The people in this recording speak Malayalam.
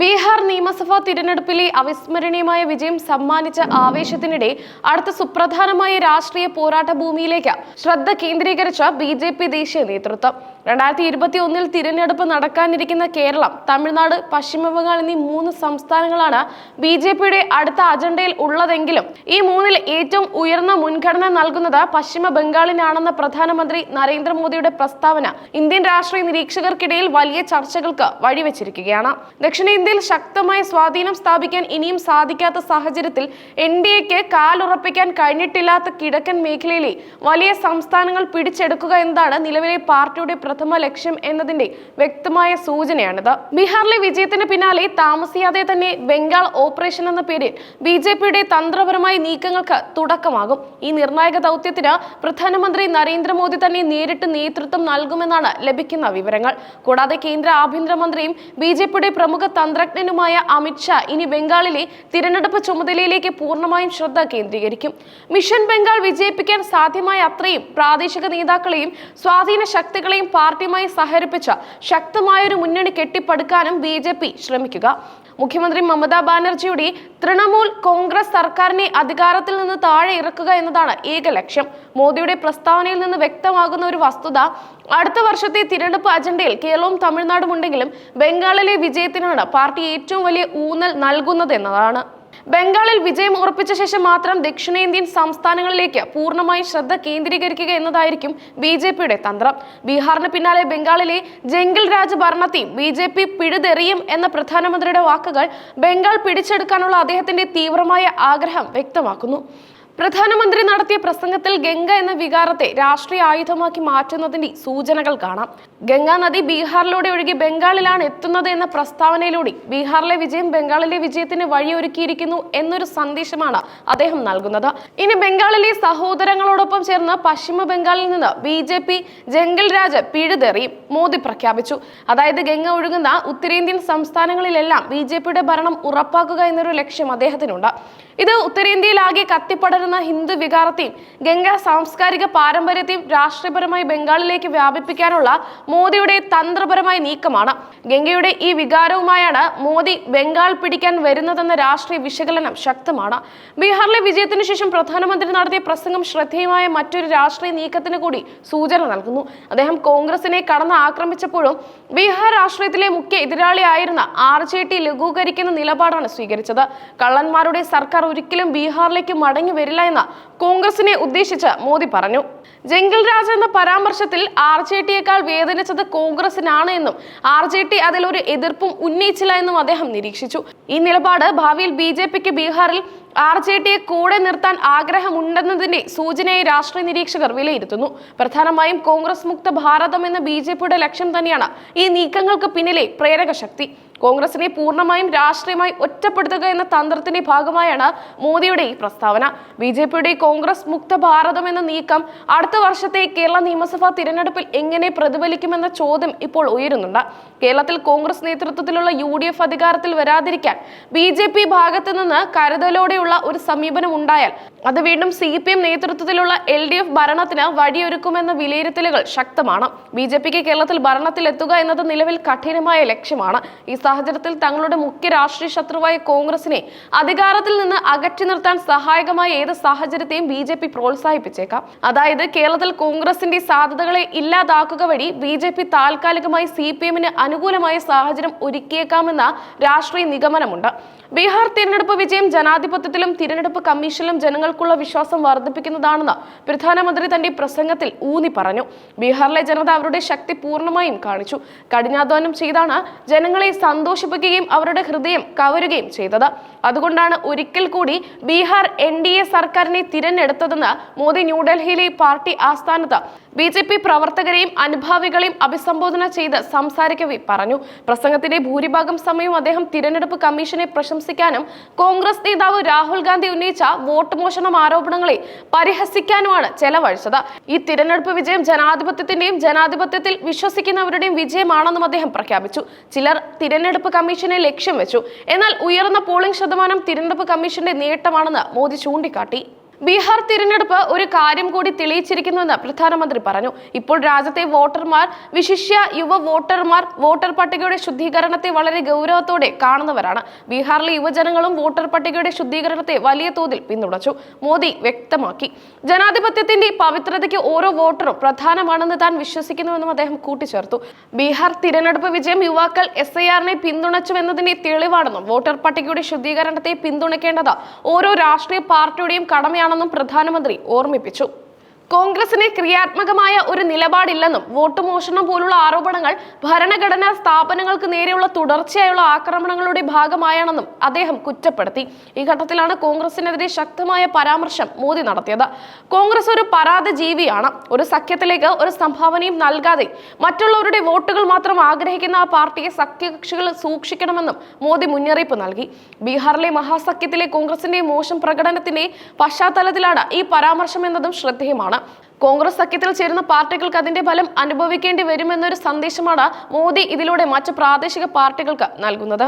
ബീഹാർ നിയമസഭാ തിരഞ്ഞെടുപ്പിലെ അവിസ്മരണീയമായ വിജയം സമ്മാനിച്ച ആവേശത്തിനിടെ അടുത്ത സുപ്രധാനമായ രാഷ്ട്രീയ പോരാട്ട ഭൂമിയിലേക്ക് ശ്രദ്ധ കേന്ദ്രീകരിച്ച ബി ദേശീയ നേതൃത്വം. രണ്ടായിരത്തി ഇരുപത്തി ഒന്നിൽ തിരഞ്ഞെടുപ്പ് നടക്കാനിരിക്കുന്ന കേരളം തമിഴ്നാട് പശ്ചിമ ബംഗാൾ എന്നീ മൂന്ന് സംസ്ഥാനങ്ങളാണ് ബി ജെ പിയുടെ അടുത്ത അജണ്ടയിൽ ഉള്ളതെങ്കിലും ഈ മൂന്നിൽ ഏറ്റവും ഉയർന്ന മുൻഗണന നൽകുന്നത് പശ്ചിമ ബംഗാളിനാണെന്ന പ്രധാനമന്ത്രി നരേന്ദ്രമോദിയുടെ പ്രസ്താവന. ഇന്ത്യൻ രാഷ്ട്രീയ നിരീക്ഷകർക്കിടയിൽ വലിയ ചർച്ചകൾക്ക് വഴിവെച്ചിരിക്കുകയാണ്. ദക്ഷിണേന്ത്യയിൽ ശക്തമായ സ്വാധീനം സ്ഥാപിക്കാൻ ഇനിയും സാധിക്കാത്ത സാഹചര്യത്തിൽ എൻ ഡി എക്ക് കാലുറപ്പിക്കാൻ കഴിഞ്ഞിട്ടില്ലാത്ത കിഴക്കൻ മേഖലയിലെ വലിയ സംസ്ഥാനങ്ങൾ പിടിച്ചെടുക്കുക എന്നതാണ് നിലവിലെ പാർട്ടിയുടെ പ്രഥമ ലക്ഷ്യം എന്നതിന്റെ വ്യക്തമായ സൂചനയാണിത്. ബീഹാറിലെ വിജയത്തിന് പിന്നാലെ താമസിയാതെ തന്നെ ബംഗാൾ ഓപ്പറേഷൻ എന്ന പേരിൽ ബി ജെ പിയുടെ തന്ത്രപരമായ നീക്കങ്ങൾക്ക് തുടക്കമാകും. ഈ നിർണായക ദൗത്യത്തിന് പ്രധാനമന്ത്രി നരേന്ദ്രമോദി തന്നെ നേരിട്ട് നേതൃത്വം നൽകുമെന്നാണ് ലഭിക്കുന്ന വിവരങ്ങൾ. കൂടാതെ കേന്ദ്ര ആഭ്യന്തരമന്ത്രിയും ബി ജെ പിയുടെ പ്രമുഖ തന്ത്രജ്ഞനുമായ അമിത്ഷാ ഇനി ബംഗാളിലെ തിരഞ്ഞെടുപ്പ് ചുമതലയിലേക്ക് പൂർണമായും ശ്രദ്ധ കേന്ദ്രീകരിക്കും. മിഷൻ ബംഗാൾ വിജയിപ്പിക്കാൻ സാധ്യമായ അത്രയും പ്രാദേശിക നേതാക്കളെയും സ്വാധീന ശക്തികളെയും പാർട്ടിയുമായി സഹകരിപ്പിച്ച ശക്തമായൊരു മുന്നണി കെട്ടിപ്പടുക്കാനും ബി ജെ പി ശ്രമിക്കുക. മുഖ്യമന്ത്രി മമതാ ബാനർജിയുടെ തൃണമൂൽ കോൺഗ്രസ് സർക്കാരിനെ അധികാരത്തിൽ നിന്ന് താഴെ ഇറക്കുക എന്നതാണ് ഏക ലക്ഷ്യം. മോദിയുടെ പ്രസ്താവനയിൽ നിന്ന് വ്യക്തമാകുന്ന ഒരു വസ്തുത അടുത്ത വർഷത്തെ തിരഞ്ഞെടുപ്പ് അജണ്ടയിൽ കേരളവും തമിഴ്നാടും ഉണ്ടെങ്കിലും ബംഗാളിലെ വിജയത്തിനാണ് പാർട്ടി ഏറ്റവും വലിയ ഊന്നൽ നൽകുന്നത് എന്നതാണ്. ബംഗാളിൽ വിജയം ഉറപ്പിച്ച ശേഷം മാത്രം ദക്ഷിണേന്ത്യൻ സംസ്ഥാനങ്ങളിലേക്ക് പൂർണമായി ശ്രദ്ധ കേന്ദ്രീകരിക്കുക എന്നതായിരിക്കും ബി ജെ പിയുടെ തന്ത്രം. ബീഹാറിന് പിന്നാലെ ബംഗാളിലെ ജംഗിൾ രാജ് ഭരണത്തെയും ബി ജെ പി പിഴുതെറിയും എന്ന പ്രധാനമന്ത്രിയുടെ വാക്കുകൾ ബംഗാൾ പിടിച്ചെടുക്കാനുള്ള അദ്ദേഹത്തിന്റെ തീവ്രമായ ആഗ്രഹം വ്യക്തമാക്കുന്നു. പ്രധാനമന്ത്രി നടത്തിയ പ്രസംഗത്തിൽ ഗംഗ എന്ന വികാരത്തെ രാഷ്ട്രീയ ആയുധമാക്കി മാറ്റുന്നതിന്റെ സൂചനകൾ കാണാം. ഗംഗാ നദി ബീഹാറിലൂടെ ഒഴുകി ബംഗാളിലാണ് എത്തുന്നത് എന്ന പ്രസ്താവനയിലൂടെ ബീഹാറിലെ വിജയം ബംഗാളിലെ വിജയത്തിന് വഴിയൊരുക്കിയിരിക്കുന്നു എന്നൊരു സന്ദേശമാണ് അദ്ദേഹം നൽകുന്നത്. ഇനി ബംഗാളിലെ സഹോദരങ്ങളോടൊപ്പം ചേർന്ന് പശ്ചിമ ബംഗാളിൽ നിന്ന് B J P jungle raj പിഴുതെറിയും Modi പ്രഖ്യാപിച്ചു. അതായത് ഗംഗ ഒഴുകുന്ന ഉത്തരേന്ത്യൻ സംസ്ഥാനങ്ങളിലെല്ലാം ബി ജെ പിയുടെ ഭരണം ഉറപ്പാക്കുക എന്നൊരു ലക്ഷ്യം അദ്ദേഹത്തിനുണ്ട്. ഇത് ഉത്തരേന്ത്യയിലാകെ കത്തിപ്പടരുന്ന ഹിന്ദു വികാരത്തെയും ഗംഗ സാംസ്കാരിക പാരമ്പര്യത്തെയും രാഷ്ട്രീയപരമായി ബംഗാളിലേക്ക് വ്യാപിപ്പിക്കാനുള്ള മോദിയുടെ തന്ത്രപരമായ നീക്കമാണ്. ഗംഗയുടെ ഈ വികാരവുമായാണ് മോദി ബംഗാൾ പിടിക്കാൻ വരുന്നതെന്ന രാഷ്ട്രീയ വിശകലനം ശക്തമാണ്. ബീഹാറിലെ വിജയത്തിനു ശേഷം പ്രധാനമന്ത്രി നടത്തിയ പ്രസംഗം ശ്രദ്ധേയമായ മറ്റൊരു രാഷ്ട്രീയ നീക്കത്തിന് കൂടി സൂചന നൽകുന്നു. അദ്ദേഹം കോൺഗ്രസിനെ കടന്ന് ആക്രമിച്ചപ്പോഴും ബീഹാർ രാഷ്ട്രീയത്തിലെ മുഖ്യ എതിരാളിയായിരുന്ന ആർ ജെ ടി ലഘൂകരിക്കുന്ന നിലപാടാണ് സ്വീകരിച്ചത്. കള്ളന്മാരുടെ സർക്കാർ ഒരിക്കലും ബീഹാറിലേക്ക് മടങ്ങി വരില്ല എന്ന് കോൺഗ്രസിനെ ഉദ്ദേശിച്ച് മോദി പറഞ്ഞു. ജംഗിൾ രാജ എന്ന പരാമർശത്തിൽ ആർ ജെ ടിയേക്കാൾ വേദനിച്ചത് കോൺഗ്രസിനാണ് എന്നും ആർ ജെ ടി അതിലൊരു എതിർപ്പും ഉന്നയിച്ചില്ല എന്നും അദ്ദേഹം നിരീക്ഷിച്ചു. ഈ നിലപാട് ഭാവിയിൽ ബി ജെ പിക്ക് ബീഹാറിൽ ആർ ജെ ടിയെ കൂടെ നിർത്താൻ ആഗ്രഹമുണ്ടെന്നതിന്റെ സൂചനയെ രാഷ്ട്രീയ നിരീക്ഷകർ വിലയിരുത്തുന്നു. പ്രധാനമായും കോൺഗ്രസ് മുക്ത ഭാരതം എന്ന ബി ജെ പിയുടെ ലക്ഷ്യം തന്നെയാണ് ഈ നീക്കങ്ങൾക്ക് പിന്നിലെ പ്രേരക ശക്തി. കോൺഗ്രസിനെ പൂർണമായും രാഷ്ട്രീയമായി ഒറ്റപ്പെടുത്തുക എന്ന തന്ത്രത്തിന്റെ ഭാഗമായാണ് മോദിയുടെ ഈ പ്രസ്താവന. ബി ജെ പിയുടെ കോൺഗ്രസ് മുക്ത ഭാരതം എന്ന നീക്കം അടുത്ത വർഷത്തെ കേരള നിയമസഭാ തിരഞ്ഞെടുപ്പിൽ എങ്ങനെ പ്രതിഫലിക്കുമെന്ന ചോദ്യം ഇപ്പോൾ ഉയരുന്നുണ്ട്. കേരളത്തിൽ കോൺഗ്രസ് നേതൃത്വത്തിലുള്ള യു ഡി എഫ് അധികാരത്തിൽ വരാതിരിക്കാൻ ബി ജെ പി ഭാഗത്തു നിന്ന് കരുതലോടെയുള്ള ഒരു സമീപനം ഉണ്ടായാൽ അത് വീണ്ടും സി പി എം നേതൃത്വത്തിലുള്ള എൽ ഡി എഫ് ഭരണത്തിന് വഴിയൊരുക്കുമെന്ന വിലയിരുത്തലുകൾ ശക്തമാണ്. ബി ജെ പിക്ക് കേരളത്തിൽ ഭരണത്തിലെത്തുക എന്നത് നിലവിൽ കഠിനമായ ലക്ഷ്യമാണ്. ഈ സാഹചര്യത്തിൽ തങ്ങളുടെ മുഖ്യ രാഷ്ട്രീയ ശത്രുവായ കോൺഗ്രസിനെ അധികാരത്തിൽ നിന്ന് അകറ്റി നിർത്താൻ സഹായകമായ ഏത് സാഹചര്യത്തെയും ബി ജെ പി പ്രോത്സാഹിപ്പിച്ചേക്കാം. അതായത് കേരളത്തിൽ കോൺഗ്രസിന്റെ സാധ്യതകളെ ഇല്ലാതാക്കുക വഴി ബി ജെ പി താൽക്കാലികമായി സി പി എമ്മിന് അനുകൂലമായ സാഹചര്യം ഒരുക്കിയേക്കാമെന്ന രാഷ്ട്രീയ നിഗമനമുണ്ട്. ബീഹാർ തിരഞ്ഞെടുപ്പ് വിജയം ജനാധിപത്യത്തിലും തിരഞ്ഞെടുപ്പ് കമ്മീഷനിലും ജനങ്ങൾക്കുള്ള വിശ്വാസം വർദ്ധിപ്പിക്കുന്നതാണെന്ന് പ്രധാനമന്ത്രി തന്റെ പ്രസംഗത്തിൽ ഊന്നി പറഞ്ഞു. ബീഹാറിലെ ജനത അവരുടെ ശക്തി പൂർണമായും കാണിച്ചു. കഠിനാധ്വാനം ചെയ്താണ് ജനങ്ങളെ സന്തോഷിപ്പിക്കുകയും അവരുടെ ഹൃദയം കവരുകയും ചെയ്തത്. അതുകൊണ്ടാണ് ഒരിക്കൽ കൂടി ബീഹാർ എൻ സർക്കാരിനെ തിരഞ്ഞെടുത്തതെന്ന് മോദി ന്യൂഡൽഹിയിലെ പാർട്ടി ആസ്ഥാനത്ത്. ബി ജെ പി പ്രവർത്തകരെയും അനുഭാവികളെയും അഭിസംബോധന ചെയ്ത് സംസാരിക്കവേ പറഞ്ഞു. പ്രസംഗത്തിന്റെ ഭൂരിഭാഗം സമയവും അദ്ദേഹം തിരഞ്ഞെടുപ്പ് കമ്മീഷനെ പ്രശംസിക്കാനും കോൺഗ്രസ് നേതാവ് രാഹുൽ ഗാന്ധി ഉന്നയിച്ച വോട്ട് മോഷണം ആരോപണങ്ങളെ പരിഹസിക്കാനുമാണ് ചെലവഴിച്ചത്. ഈ തിരഞ്ഞെടുപ്പ് വിജയം ജനാധിപത്യത്തിന്റെയും ജനാധിപത്യത്തിൽ വിശ്വസിക്കുന്നവരുടെയും വിജയമാണെന്നും അദ്ദേഹം പ്രഖ്യാപിച്ചു. ചിലർ തിരഞ്ഞെടുപ്പ് കമ്മീഷനെ ലക്ഷ്യം വെച്ചു. എന്നാൽ ഉയർന്ന പോളിംഗ് ശതമാനം തിരഞ്ഞെടുപ്പ് കമ്മീഷന്റെ നേട്ടമാണെന്ന് മോദി ചൂണ്ടിക്കാട്ടി. ബീഹാർ തിരഞ്ഞെടുപ്പ് ഒരു കാര്യം കൂടി തെളിയിച്ചിരിക്കുന്നുവെന്ന് പ്രധാനമന്ത്രി പറഞ്ഞു. ഇപ്പോൾ രാജ്യത്തെ വോട്ടർമാർ വിശിഷ്യ യുവ വോട്ടർമാർ വോട്ടർ പട്ടികയുടെ ശുദ്ധീകരണത്തെ വളരെ ഗൗരവത്തോടെ കാണുന്നവരാണ്. ബീഹാറിലെ യുവജനങ്ങളും വോട്ടർ പട്ടികയുടെ ശുദ്ധീകരണത്തെ വലിയ തോതിൽ പിന്തുണച്ചു. മോദി വ്യക്തമാക്കി. ജനാധിപത്യത്തിന്റെ പവിത്രതയ്ക്ക് ഓരോ വോട്ടറും പ്രധാനമാണെന്ന് താൻ വിശ്വസിക്കുന്നുവെന്നും അദ്ദേഹം കൂട്ടിച്ചേർത്തു. ബീഹാർ തിരഞ്ഞെടുപ്പ് വിജയം യുവാക്കൾ എസ് ഐ ആറിനെ പിന്തുണച്ചുവെന്നതിന്റെ തെളിവാണെന്നും വോട്ടർ പട്ടികയുടെ ശുദ്ധീകരണത്തെ പിന്തുണയ്ക്കേണ്ടത് ഓരോ രാഷ്ട്രീയ പാർട്ടിയുടെയും കടമയാണെന്നും പ്രധാനമന്ത്രി ഓർമ്മിപ്പിച്ചു കോൺഗ്രസിന് ക്രിയാത്മകമായ ഒരു നിലപാടില്ലെന്നും വോട്ട് മോഷണം പോലുള്ള ആരോപണങ്ങൾ ഭരണഘടനാ സ്ഥാപനങ്ങൾക്ക് നേരെയുള്ള തുടർച്ചയായുള്ള ആക്രമണങ്ങളുടെ ഭാഗമായാണെന്നും അദ്ദേഹം കുറ്റപ്പെടുത്തി. ഈ ഘട്ടത്തിലാണ് കോൺഗ്രസിനെതിരെ ശക്തമായ പരാമർശം മോദി നടത്തിയത്. കോൺഗ്രസ് ഒരു പരാത ജീവിയാണ്. ഒരു സഖ്യത്തിലേക്ക് ഒരു സംഭാവനയും നൽകാതെ മറ്റുള്ളവരുടെ വോട്ടുകൾ മാത്രം ആഗ്രഹിക്കുന്ന ആ പാർട്ടിയെ സഖ്യകക്ഷികൾ സൂക്ഷിക്കണമെന്നും മോദി മുന്നറിയിപ്പ് നൽകി. ബീഹാറിലെ മഹാസഖ്യത്തിലെ കോൺഗ്രസിന്റെ മോശം പ്രകടനത്തിന്റെ പശ്ചാത്തലത്തിലാണ് ഈ പരാമർശം എന്നതും ശ്രദ്ധേയമാണ്. കോൺഗ്രസ് സഖ്യത്തിൽ ചേരുന്ന പാർട്ടികൾക്ക് അതിന്റെ ഫലം അനുഭവിക്കേണ്ടി വരുമെന്നൊരു സന്ദേശമാണ് മോദി ഇതിലൂടെ മറ്റ് പ്രാദേശിക പാർട്ടികൾക്ക് നൽകുന്നത്.